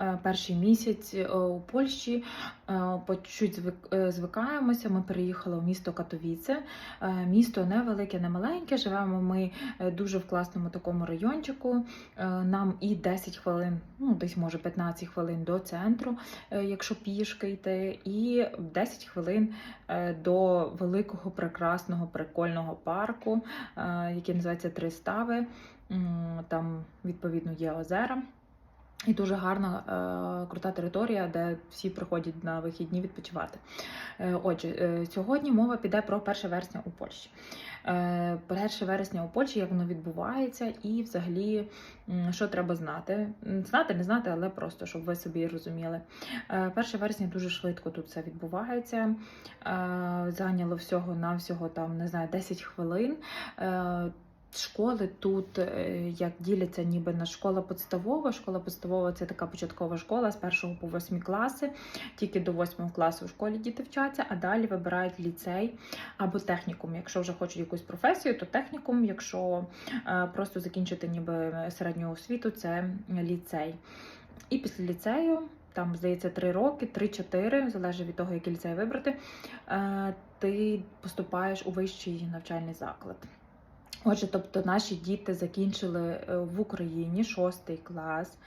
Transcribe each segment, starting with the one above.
е, перший місяць е, у Польщі е, по чуть е, звикаємося. Ми переїхали у місто Катовіце. Місто невелике, не маленьке. Живемо ми дуже в класному такому райончику. Нам і 10 хвилин, ну десь може 15 хвилин до центру, якщо пішки йти, і 10 хвилин до великого, прекрасного, прикольного парку, який називається Три Стави. Там відповідно є озера. І дуже гарна, е, крута територія, де всі приходять на вихідні відпочивати. Е, отже, е, сьогодні мова піде про 1 вересня у Польщі. Е, 1 вересня у Польщі, як воно відбувається, і взагалі, що треба знати. Знати, не знати, але просто щоб ви собі розуміли. Е, 1 вересня дуже швидко тут все відбувається. Е, Зайняло всього на всього там, не знаю, 10 хвилин. Е, Школи тут е, як діляться ніби на школа підставова. Школа підставова це така початкова школа з 1 по 8 класи. Тільки до 8 класу в школі діти вчаться, а далі вибирають ліцей або технікум. Якщо вже хочуть якусь професію, то технікум. Якщо е, просто закінчити ніби середню освіту, це ліцей. І після ліцею. Там, здається, 3 роки, 3-4, залежить від того, який ліцей вибрати, е, ти поступаєш у вищий навчальний заклад. Отже, тобто наші діти закінчили е, в Україні шостий клас,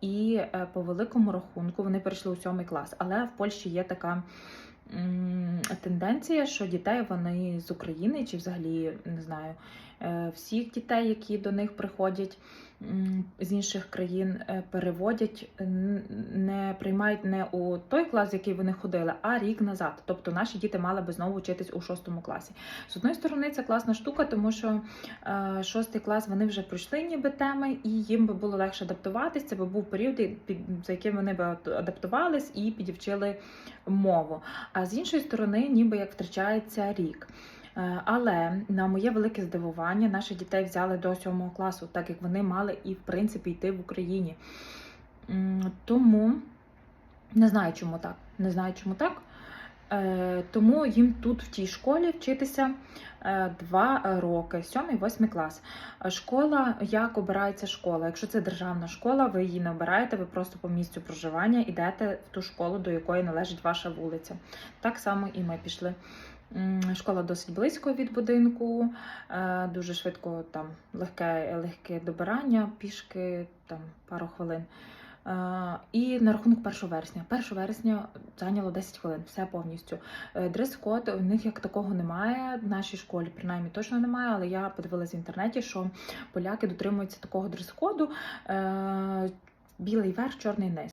і е, по великому рахунку вони перейшли у сьомий клас. Але в Польщі є така тенденція, що дітей вони з України чи взагалі не знаю всіх дітей, які до них приходять з інших країн, е, переводять, не приймають не у той клас, в який вони ходили, а рік назад. Тобто наші діти мали би знову вчитись у шостому класі. З одної сторони, це класна штука, тому що е, шостий клас вони вже пройшли ніби теми, і їм би було легше адаптуватись. Це би був період, за яким вони би адаптувались і підівчили мову. А з іншої сторони, ніби як втрачається рік. Е, Але на моє велике здивування наших дітей взяли до сьомого класу, так як вони мали і в принципі йти в Україні. Тому не знаю, чому так. Не знаю, чому так. Е, Тому їм тут в тій школі вчитися е, два роки, сьомий, восьмий клас. Школа, як обирається школа? Якщо це державна школа, ви її не обираєте, ви просто по місцю проживання йдете в ту школу, до якої належить ваша вулиця. Так само і ми пішли. Школа досить близько від будинку, е, дуже швидко там легке, легке добирання, пішки там пару хвилин. Е, І на рахунок 1 вересня. 1 вересня зайняло 10 хвилин, все повністю. Е, Дрес-код у них як такого немає. В нашій школі принаймні точно немає, але я подивилася в інтернеті, що поляки дотримуються такого дрес-коду. Е, Білий верх, чорний низ.